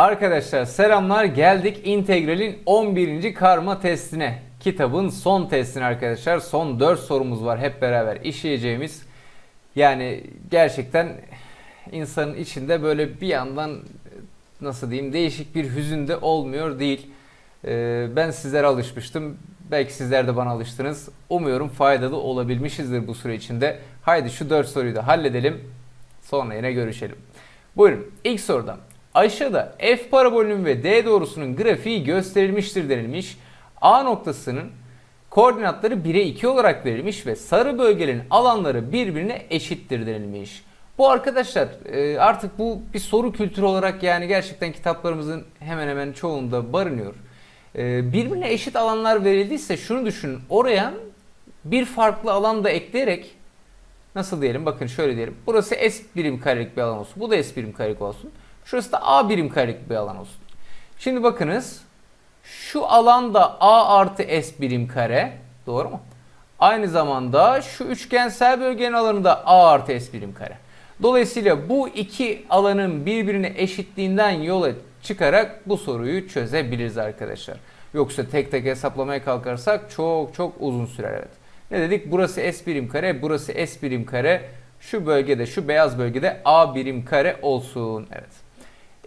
Arkadaşlar selamlar geldik integralin 11. karma testine. Kitabın son testine arkadaşlar. Son 4 sorumuz var hep beraber işleyeceğimiz. Yani gerçekten insanın içinde böyle bir yandan nasıl diyeyim değişik bir hüzün de olmuyor değil. Ee, ben sizlere alışmıştım. Belki sizler de bana alıştınız. Umuyorum faydalı olabilmişizdir bu süre içinde. Haydi şu 4 soruyu da halledelim. Sonra yine görüşelim. Buyurun ilk sorudan. Aşağıda f parabolünün ve d doğrusunun grafiği gösterilmiştir denilmiş. A noktasının koordinatları 1'e 2 olarak verilmiş ve sarı bölgenin alanları birbirine eşittir denilmiş. Bu arkadaşlar e, artık bu bir soru kültürü olarak yani gerçekten kitaplarımızın hemen hemen çoğunda barınıyor. E, Birbirine eşit alanlar verildiyse şunu düşünün. Oraya bir farklı alan da ekleyerek nasıl diyelim bakın şöyle diyelim. Burası S birim karelik bir alan olsun. Bu da S birim karelik olsun. Şurası da A birim karelik bir alan olsun. Şimdi bakınız şu alan da A artı S birim kare. Doğru mu? Aynı zamanda şu üçgensel bölgenin alanı da A artı S birim kare. Dolayısıyla bu iki alanın birbirine eşitliğinden yola çıkarak bu soruyu çözebiliriz arkadaşlar. Yoksa tek tek hesaplamaya kalkarsak çok çok uzun sürer evet. Ne dedik? Burası S birim kare, burası S birim kare. Şu bölgede, şu beyaz bölgede A birim kare olsun. Evet.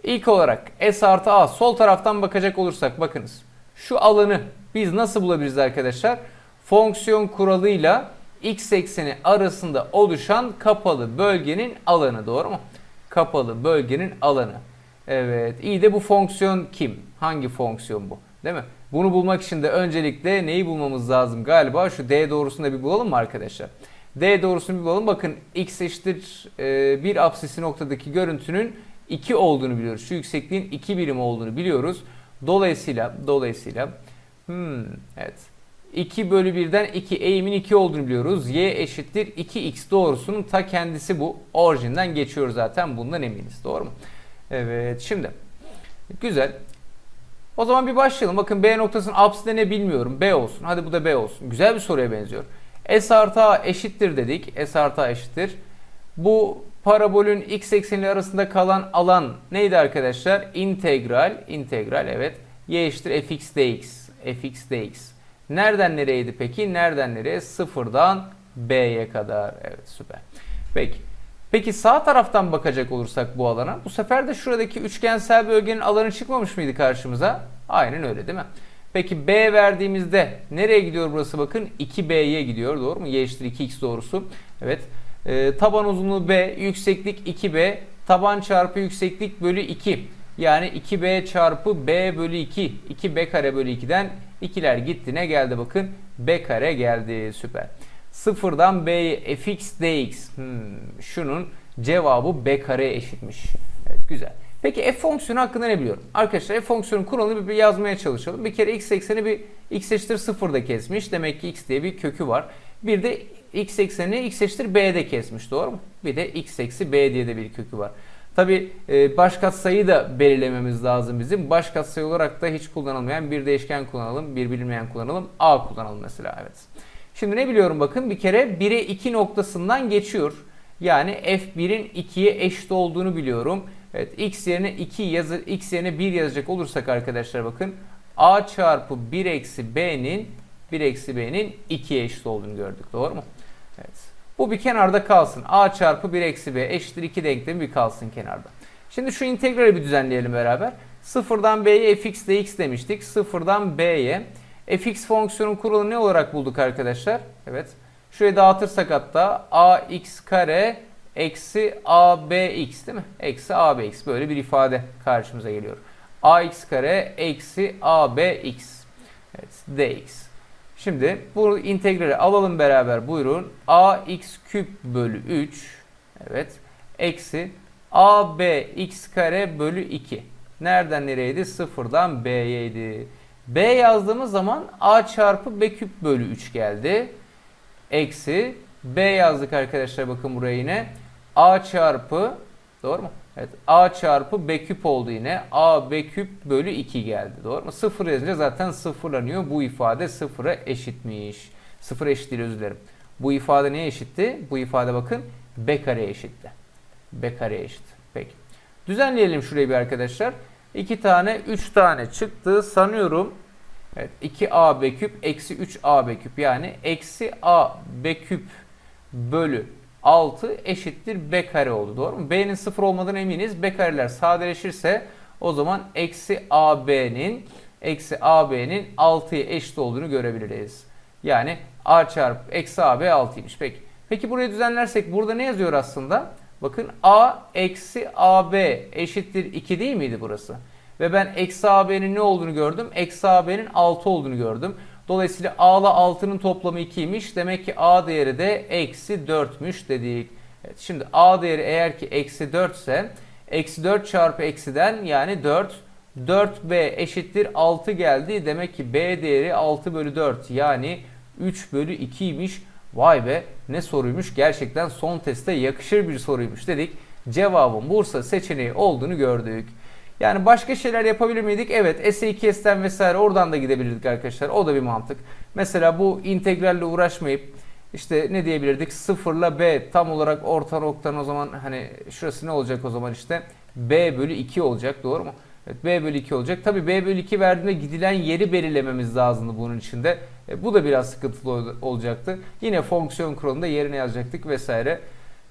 İlk olarak S artı A sol taraftan bakacak olursak bakınız. Şu alanı biz nasıl bulabiliriz arkadaşlar? Fonksiyon kuralıyla x ekseni arasında oluşan kapalı bölgenin alanı doğru mu? Kapalı bölgenin alanı. Evet. İyi de bu fonksiyon kim? Hangi fonksiyon bu? Değil mi? Bunu bulmak için de öncelikle neyi bulmamız lazım? Galiba şu d doğrusunu da bir bulalım mı arkadaşlar? D doğrusunu bir bulalım. Bakın x eşittir bir apsisi noktadaki görüntünün 2 olduğunu biliyoruz. Şu yüksekliğin 2 birim olduğunu biliyoruz. Dolayısıyla dolayısıyla hmm, evet. 2 bölü 1'den 2 eğimin 2 olduğunu biliyoruz. Y eşittir 2x doğrusunun ta kendisi bu. Orijinden geçiyor zaten bundan eminiz. Doğru mu? Evet şimdi güzel. O zaman bir başlayalım. Bakın B noktasının apside ne bilmiyorum. B olsun. Hadi bu da B olsun. Güzel bir soruya benziyor. S artı A eşittir dedik. S artı A eşittir. Bu parabolün x ekseni arasında kalan alan neydi arkadaşlar? İntegral. integral evet. Y eşittir fx dx. fx dx. Nereden nereydi peki? Nereden nereye? Sıfırdan B'ye kadar. Evet süper. Peki. Peki sağ taraftan bakacak olursak bu alana bu sefer de şuradaki üçgensel bölgenin alanı çıkmamış mıydı karşımıza? Aynen öyle değil mi? Peki B verdiğimizde nereye gidiyor burası bakın? 2B'ye gidiyor doğru mu? Y eşittir 2X doğrusu. Evet. Ee, taban uzunluğu B, yükseklik 2B, taban çarpı yükseklik bölü 2. Yani 2B çarpı B bölü 2. 2B kare bölü 2'den ikiler gitti. Ne geldi bakın? B kare geldi. Süper. Sıfırdan B'ye fx dx. Hmm, şunun cevabı B kare eşitmiş. Evet güzel. Peki f fonksiyonu hakkında ne biliyorum? Arkadaşlar f fonksiyonun kuralını bir yazmaya çalışalım. Bir kere x ekseni bir x eşittir sıfırda kesmiş. Demek ki x diye bir kökü var. Bir de x ekseni x eşittir b'de kesmiş doğru mu? Bir de x eksi b diye de bir kökü var. Tabi baş katsayıyı da belirlememiz lazım bizim. Baş katsayı olarak da hiç kullanılmayan bir değişken kullanalım, bir bilinmeyen kullanalım. A kullanalım mesela evet. Şimdi ne biliyorum bakın bir kere 1'e 2 noktasından geçiyor. Yani f1'in 2'ye eşit olduğunu biliyorum. Evet x yerine 2 yazı x yerine 1 yazacak olursak arkadaşlar bakın a çarpı 1 eksi b'nin 1 eksi b'nin 2'ye eşit olduğunu gördük. Doğru mu? Bu bir kenarda kalsın. a çarpı 1 eksi b eşittir 2 denklemi bir kalsın kenarda. Şimdi şu integrali bir düzenleyelim beraber. Sıfırdan b'ye fx dx demiştik. Sıfırdan b'ye fx fonksiyonun kuralı ne olarak bulduk arkadaşlar? Evet. Şurayı dağıtırsak hatta ax kare eksi abx değil mi? Eksi abx böyle bir ifade karşımıza geliyor. ax kare eksi abx. Evet dx. Şimdi bu integrali alalım beraber buyurun. ax küp bölü 3 evet eksi abx kare bölü 2. Nereden nereydi? Sıfırdan b'yeydi. b yazdığımız zaman a çarpı b küp bölü 3 geldi. Eksi b yazdık arkadaşlar bakın buraya yine. a çarpı doğru mu? Evet a çarpı b küp oldu yine. a b küp bölü 2 geldi. Doğru mu? Sıfır yazınca zaten sıfırlanıyor. Bu ifade sıfıra eşitmiş. Sıfır eşit değil özür dilerim. Bu ifade neye eşitti? Bu ifade bakın b kare eşitti. b kare eşit. Peki. Düzenleyelim şurayı bir arkadaşlar. 2 tane 3 tane çıktı sanıyorum. Evet 2ab küp eksi 3ab küp yani eksi ab küp bölü 6 eşittir b kare oldu doğru mu? b'nin 0 olmadan eminiz. b kareler sadeleşirse o zaman eksi ab'nin eksi ab'nin 6'ya eşit olduğunu görebiliriz. Yani a çarpı eksi ab 6'ymış. Peki. Peki burayı düzenlersek burada ne yazıyor aslında? Bakın a eksi ab eşittir 2 değil miydi burası? Ve ben eksi ab'nin ne olduğunu gördüm? Eksi ab'nin 6 olduğunu gördüm. Dolayısıyla a ile 6'nın toplamı 2'ymiş. Demek ki a değeri de eksi 4'müş dedik. Evet, şimdi a değeri eğer ki eksi 4 ise eksi 4 çarpı eksiden yani 4 4b eşittir 6 geldi. Demek ki b değeri 6 bölü 4 yani 3 bölü 2'ymiş. Vay be ne soruymuş gerçekten son teste yakışır bir soruymuş dedik. Cevabın Bursa seçeneği olduğunu gördük. Yani başka şeyler yapabilir miydik? Evet S2S'ten vesaire oradan da gidebilirdik arkadaşlar. O da bir mantık. Mesela bu integralle uğraşmayıp işte ne diyebilirdik? Sıfırla B tam olarak orta noktanın o zaman hani şurası ne olacak o zaman işte B bölü 2 olacak doğru mu? Evet B bölü 2 olacak. Tabi B bölü 2 verdiğinde gidilen yeri belirlememiz lazımdı bunun içinde. E, bu da biraz sıkıntılı olacaktı. Yine fonksiyon kuralında yerine yazacaktık vesaire.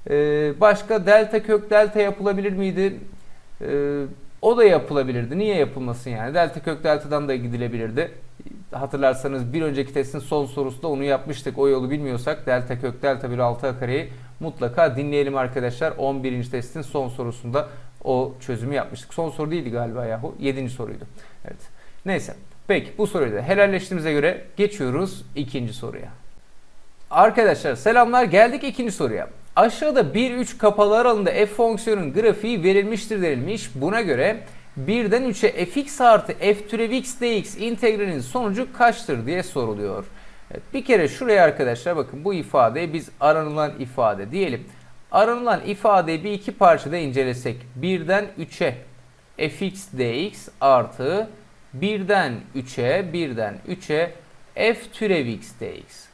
E, başka delta kök delta yapılabilir miydi? E, o da yapılabilirdi. Niye yapılmasın yani? Delta kök delta'dan da gidilebilirdi. Hatırlarsanız bir önceki testin son sorusunda onu yapmıştık. O yolu bilmiyorsak delta kök delta bir 6 kareyi mutlaka dinleyelim arkadaşlar. 11. testin son sorusunda o çözümü yapmıştık. Son soru değildi galiba yahu. 7. soruydu. Evet. Neyse. Peki bu soruyu da helalleştiğimize göre geçiyoruz ikinci soruya. Arkadaşlar selamlar geldik ikinci soruya. Aşağıda 1-3 kapalı aralığında f fonksiyonun grafiği verilmiştir denilmiş. Buna göre 1'den 3'e fx artı f türev x dx integralinin sonucu kaçtır diye soruluyor. Evet, bir kere şuraya arkadaşlar bakın bu ifadeyi biz aranılan ifade diyelim. Aranılan ifadeyi bir iki parçada incelesek 1'den 3'e fx dx artı 1'den 3'e 1'den 3'e f türev x dx.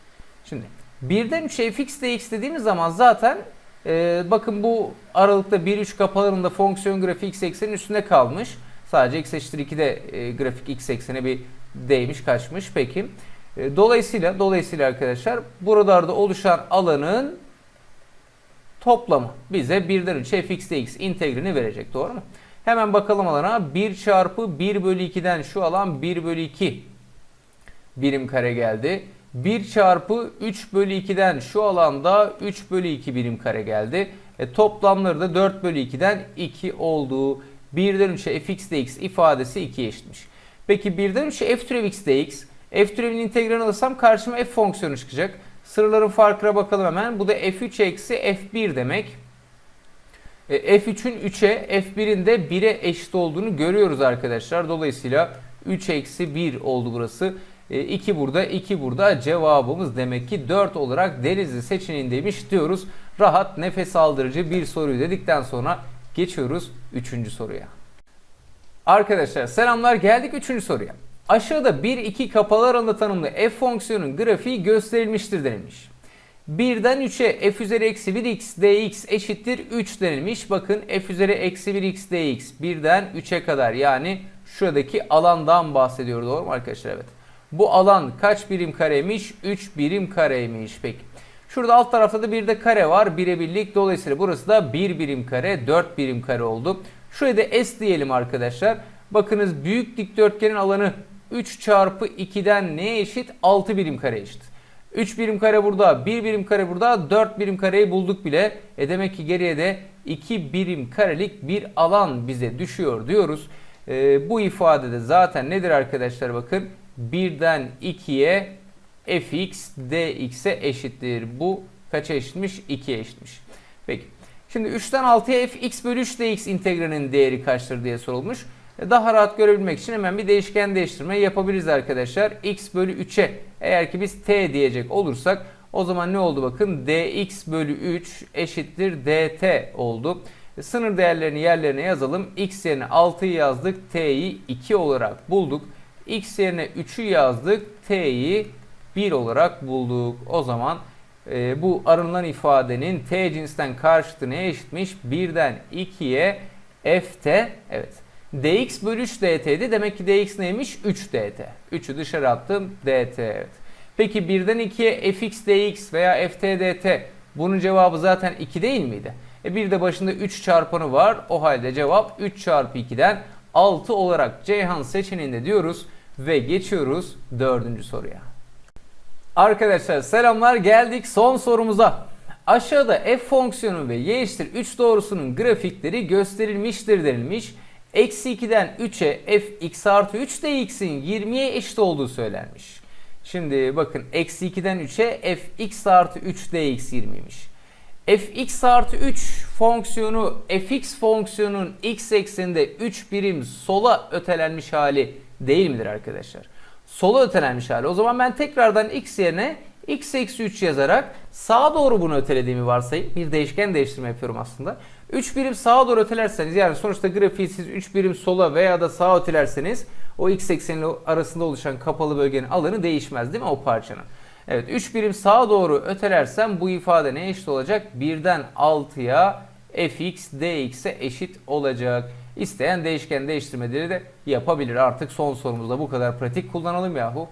Şimdi 1'den 3'e fx dx dediğimiz zaman zaten e, bakın bu aralıkta 1-3 kapalarında fonksiyon grafiği x eksenin üstünde kalmış. Sadece x eşittir 2'de e, grafik x eksene bir değmiş kaçmış. Peki. E, dolayısıyla dolayısıyla arkadaşlar buralarda oluşan alanın toplamı bize 1'den 3'e fx dx integrini verecek. Doğru mu? Hemen bakalım alana. 1 çarpı 1 bölü 2'den şu alan 1 bölü 2 birim kare geldi. 1 çarpı 3 bölü 2'den şu alanda 3 bölü 2 birim kare geldi. E, toplamları da 4 bölü 2'den 2 oldu. 1'den 3'e fx dx ifadesi 2 eşitmiş. Peki 1'den 3'e f türev x dx. F türevin integralini alırsam karşıma f fonksiyonu çıkacak. Sırların farkına bakalım hemen. Bu da f3 eksi f1 demek. E, f3'ün 3'e f1'in de 1'e eşit olduğunu görüyoruz arkadaşlar. Dolayısıyla 3 eksi 1 oldu burası. 2 e, burada 2 burada cevabımız demek ki 4 olarak Denizli seçeneğindeymiş diyoruz. Rahat nefes aldırıcı bir soruyu dedikten sonra geçiyoruz 3. soruya. Arkadaşlar selamlar geldik 3. soruya. Aşağıda 1-2 kapalı aralığında tanımlı f fonksiyonun grafiği gösterilmiştir denilmiş. 1'den 3'e f üzeri eksi 1x dx eşittir 3 denilmiş. Bakın f üzeri eksi 1x dx 1'den 3'e kadar yani şuradaki alandan bahsediyor doğru mu arkadaşlar? Evet. Bu alan kaç birim kareymiş? 3 birim kareymiş. Peki. Şurada alt tarafta da bir de kare var. 1'e birlik. Dolayısıyla burası da 1 birim kare. 4 birim kare oldu. Şuraya da S diyelim arkadaşlar. Bakınız büyük dikdörtgenin alanı 3 çarpı 2'den neye eşit? 6 birim kare eşit. 3 birim kare burada, 1 birim kare burada, 4 birim kareyi bulduk bile. E demek ki geriye de 2 birim karelik bir alan bize düşüyor diyoruz. E, bu ifadede zaten nedir arkadaşlar bakın 1'den 2'ye fx dx'e eşittir. Bu kaça eşitmiş? 2'ye eşitmiş. Peki. Şimdi 3'ten 6'ya fx bölü 3 dx integralinin değeri kaçtır diye sorulmuş. E, daha rahat görebilmek için hemen bir değişken değiştirme yapabiliriz arkadaşlar. x bölü 3'e eğer ki biz t diyecek olursak o zaman ne oldu bakın dx bölü 3 eşittir dt oldu. E, sınır değerlerini yerlerine yazalım. x yerine 6'yı yazdık. t'yi 2 olarak bulduk. X yerine 3'ü yazdık. t'yi 1 olarak bulduk. O zaman e, bu arınılan ifadenin t cinsten karşıtı neye eşitmiş? 1'den 2'ye ft evet dx bölü 3 dt'ydi. Demek ki dx neymiş? 3 dt. 3'ü dışarı attım. dt evet. Peki 1'den 2'ye fx dx veya ft dt bunun cevabı zaten 2 değil miydi? E bir de başında 3 çarpanı var. O halde cevap 3 çarpı 2'den 6 olarak Ceyhan seçeneğinde diyoruz ve geçiyoruz dördüncü soruya. Arkadaşlar selamlar geldik son sorumuza. Aşağıda f fonksiyonu ve y eşittir 3 doğrusunun grafikleri gösterilmiştir denilmiş. Eksi 2'den 3'e f x artı 3 dx'in 20'ye eşit olduğu söylenmiş. Şimdi bakın eksi 2'den 3'e f x artı 3 dx 20'ymiş. fx artı 3 fonksiyonu fx fonksiyonun x ekseninde 3 birim sola ötelenmiş hali değil midir arkadaşlar? Sola ötelenmiş hali. O zaman ben tekrardan x yerine x eksi 3 yazarak sağa doğru bunu ötelediğimi varsayayım. Bir değişken değiştirme yapıyorum aslında. 3 birim sağa doğru ötelerseniz yani sonuçta grafiği siz 3 birim sola veya da sağa ötelerseniz o x ekseni arasında oluşan kapalı bölgenin alanı değişmez değil mi o parçanın? Evet 3 birim sağa doğru ötelersem bu ifade ne eşit olacak? 1'den 6'ya fx dx'e eşit olacak. İsteyen değişken değiştirmeleri de yapabilir. Artık son sorumuzda bu kadar pratik kullanalım yahu.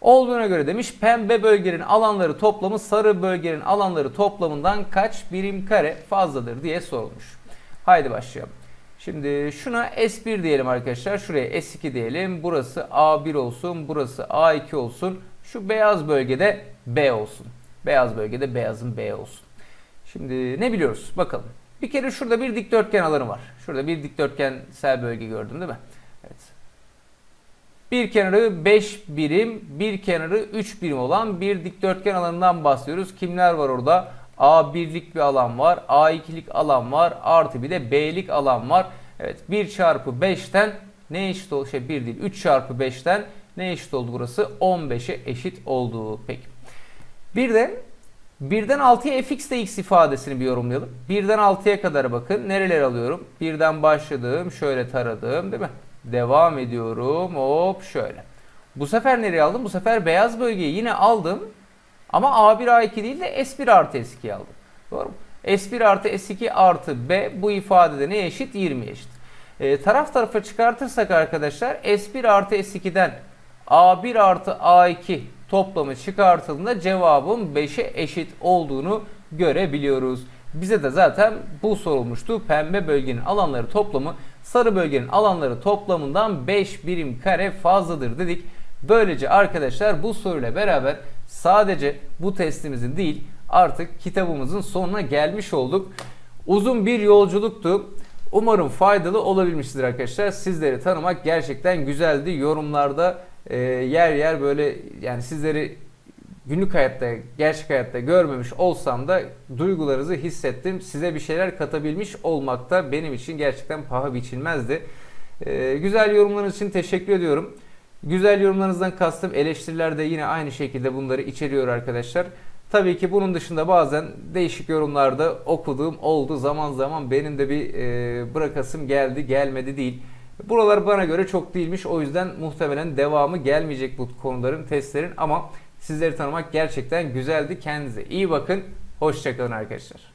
Olduğuna göre demiş pembe bölgenin alanları toplamı sarı bölgenin alanları toplamından kaç birim kare fazladır diye sorulmuş. Haydi başlayalım. Şimdi şuna S1 diyelim arkadaşlar. Şuraya S2 diyelim. Burası A1 olsun. Burası A2 olsun. Şu beyaz bölgede B olsun. Beyaz bölgede beyazın B olsun. Şimdi ne biliyoruz? Bakalım. Bir kere şurada bir dikdörtgen alanı var. Şurada bir dikdörtgensel bölge gördüm değil mi? Evet. Bir kenarı 5 birim, bir kenarı 3 birim olan bir dikdörtgen alanından bahsediyoruz. Kimler var orada? A1'lik bir alan var, A2'lik alan var, artı bir de B'lik alan var. Evet 1 çarpı 5'ten ne eşit oldu? Şey 1 değil 3 çarpı 5'ten ne eşit oldu burası? 15'e eşit oldu. Peki. Bir de Birden 6'ya fx de x ifadesini bir yorumlayalım. Birden 6'ya kadar bakın. Nereler alıyorum? Birden başladım. Şöyle taradım değil mi? Devam ediyorum. Hop şöyle. Bu sefer nereye aldım? Bu sefer beyaz bölgeyi yine aldım. Ama A1 A2 değil de S1 artı S2'yi aldım. Doğru mu? S1 artı S2 artı B bu ifadede ne eşit? 20 eşit. E, taraf tarafa çıkartırsak arkadaşlar S1 artı S2'den A1 artı A2 toplamı çıkartıldığında cevabın 5'e eşit olduğunu görebiliyoruz. Bize de zaten bu sorulmuştu. Pembe bölgenin alanları toplamı sarı bölgenin alanları toplamından 5 birim kare fazladır dedik. Böylece arkadaşlar bu soruyla beraber sadece bu testimizin değil artık kitabımızın sonuna gelmiş olduk. Uzun bir yolculuktu. Umarım faydalı olabilmiştir arkadaşlar. Sizleri tanımak gerçekten güzeldi. Yorumlarda e, yer yer böyle yani sizleri günlük hayatta, gerçek hayatta görmemiş olsam da duygularınızı hissettim. Size bir şeyler katabilmiş olmak da benim için gerçekten paha biçilmezdi. E, güzel yorumlarınız için teşekkür ediyorum. Güzel yorumlarınızdan kastım eleştiriler de yine aynı şekilde bunları içeriyor arkadaşlar. Tabii ki bunun dışında bazen değişik yorumlarda okuduğum oldu. Zaman zaman benim de bir e, bırakasım geldi, gelmedi değil. Buralar bana göre çok değilmiş. O yüzden muhtemelen devamı gelmeyecek bu konuların, testlerin. Ama sizleri tanımak gerçekten güzeldi. Kendinize iyi bakın. Hoşçakalın arkadaşlar.